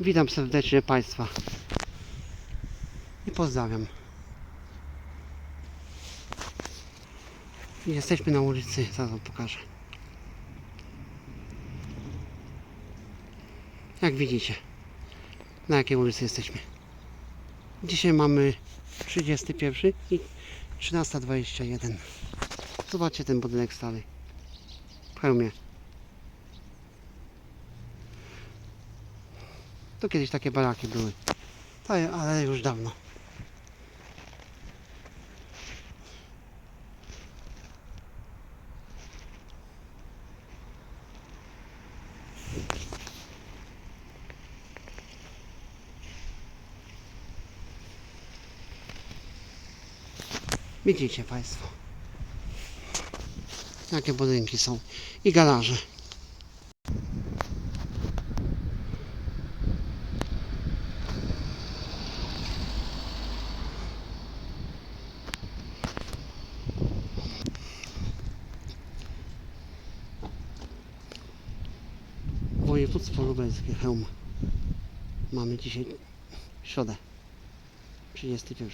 Witam serdecznie Państwa i pozdrawiam. Jesteśmy na ulicy, zaraz wam pokażę. Jak widzicie, na jakiej ulicy jesteśmy. Dzisiaj mamy 31 i 13.21. Zobaczcie ten budynek stary. W hełmie. To kiedyś takie baraki były. Ale już dawno. Widzicie Państwo, jakie budynki są i garaże. Województwo lubelskie, hełm. Mamy dzisiaj środę, 31.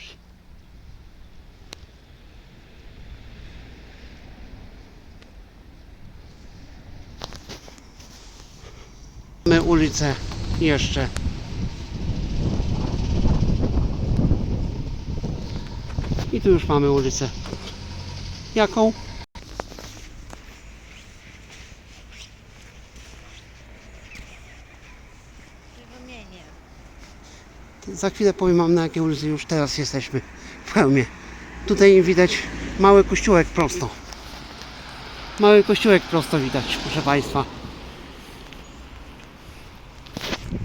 Mamy ulicę jeszcze. I tu już mamy ulicę. Jaką? Za chwilę powiem wam na jakiej ulicy już teraz jesteśmy. W hełmie. Tutaj widać mały kościółek prosto. Mały kościółek prosto widać, proszę Państwa.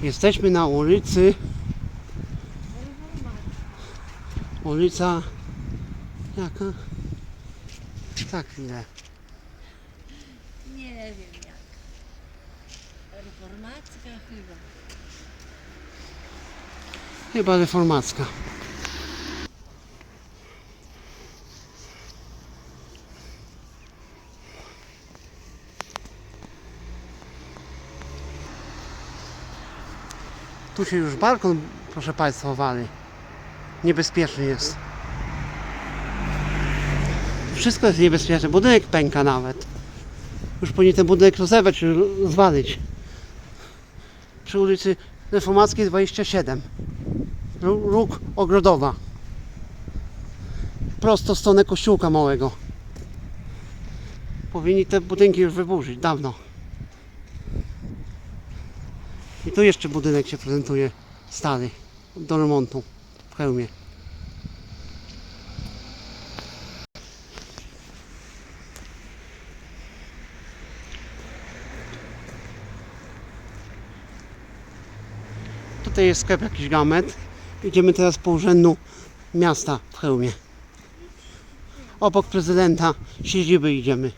Jesteśmy na ulicy. Ulica. Jaka? Za chwilę. Nie wiem jak. Reformacka chyba. Chyba reformacka. Tu się już balkon, proszę Państwa, wali. Niebezpieczny jest. Wszystko jest niebezpieczne. Budynek pęka nawet. Już powinien ten budynek rozebrać, czy rozwalić. Przy ulicy Reformackiej 27. Róg ogrodowa. Prosto w stronę kościółka małego. Powinni te budynki już wyburzyć dawno. I tu jeszcze budynek się prezentuje stary, do remontu w hełmie. Tutaj jest sklep jakiś gamet. Idziemy teraz po urzędu miasta w hełmie. Obok prezydenta siedziby idziemy.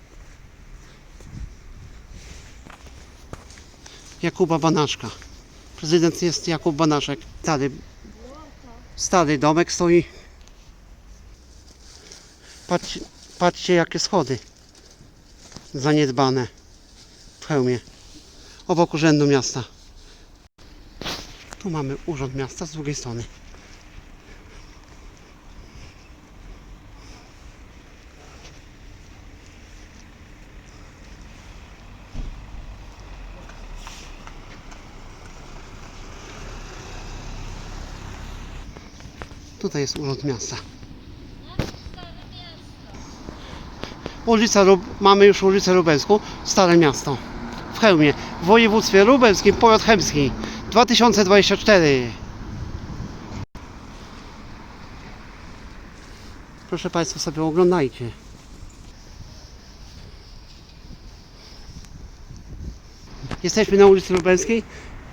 Jakuba Banaszka. Prezydent jest Jakub Banaszek. Stary, stary domek stoi. Patrz, patrzcie jakie schody. Zaniedbane. W hełmie. Obok urzędu miasta. Tu mamy urząd miasta z drugiej strony. Tutaj jest urząd miasta. Ulica. Mamy już ulicę Lubelską, Stare Miasto. W Chełmie, w województwie lubelskim, powiat chemski. 2024. Proszę Państwa, sobie oglądajcie. Jesteśmy na ulicy Lubelskiej.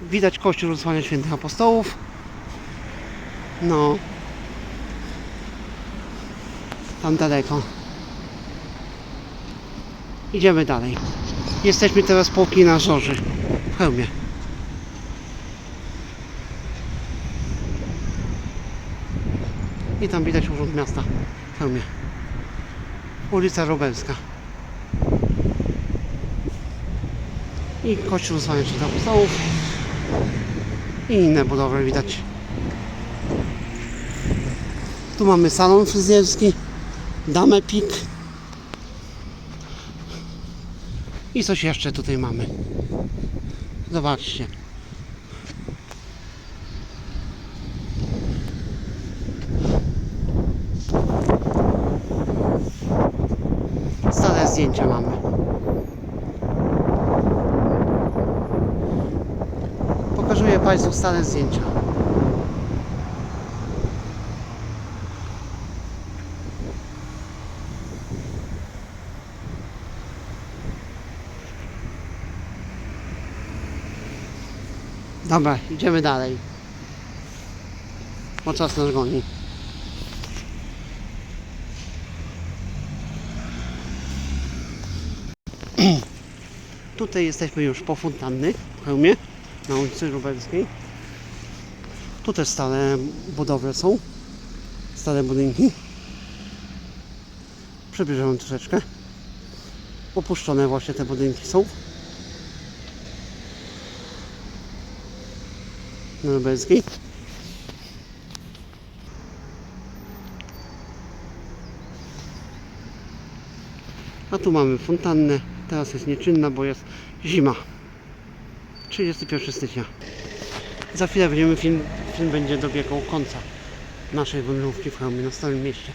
Widać kościół rozsłania świętych apostołów. No. Tam daleko. Idziemy dalej. Jesteśmy teraz po kina Żorzy. W Chełmie. I tam widać urząd miasta w Chełmie. Ulica Robelska. I kościół Zwania Świętych Apostołów. I inne budowle widać. Tu mamy salon fryzjerski, damę pik. I coś jeszcze tutaj mamy. Zobaczcie. Stare zdjęcia mamy. Pokazuję Państwu stare zdjęcia. Dobra, idziemy dalej. Bo czas nas goni. Tutaj jesteśmy już po fontanny w Chełmie, na ulicy Lubelskiej. Tu też stare budowle są, stare budynki. Przybliżę troszeczkę. Opuszczone właśnie te budynki są. Na Lubelskiej. A tu mamy fontannę. Teraz jest nieczynna, bo jest zima. 31 stycznia. Za chwilę będziemy film, film będzie dobiegał końca naszej wędrówki w Chełmie na Starym Mieście.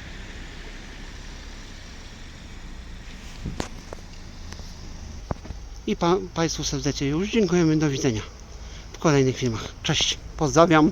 I pa, Państwu serdecznie już dziękujemy. Do widzenia w kolejnych filmach. Cześć, pozdrawiam.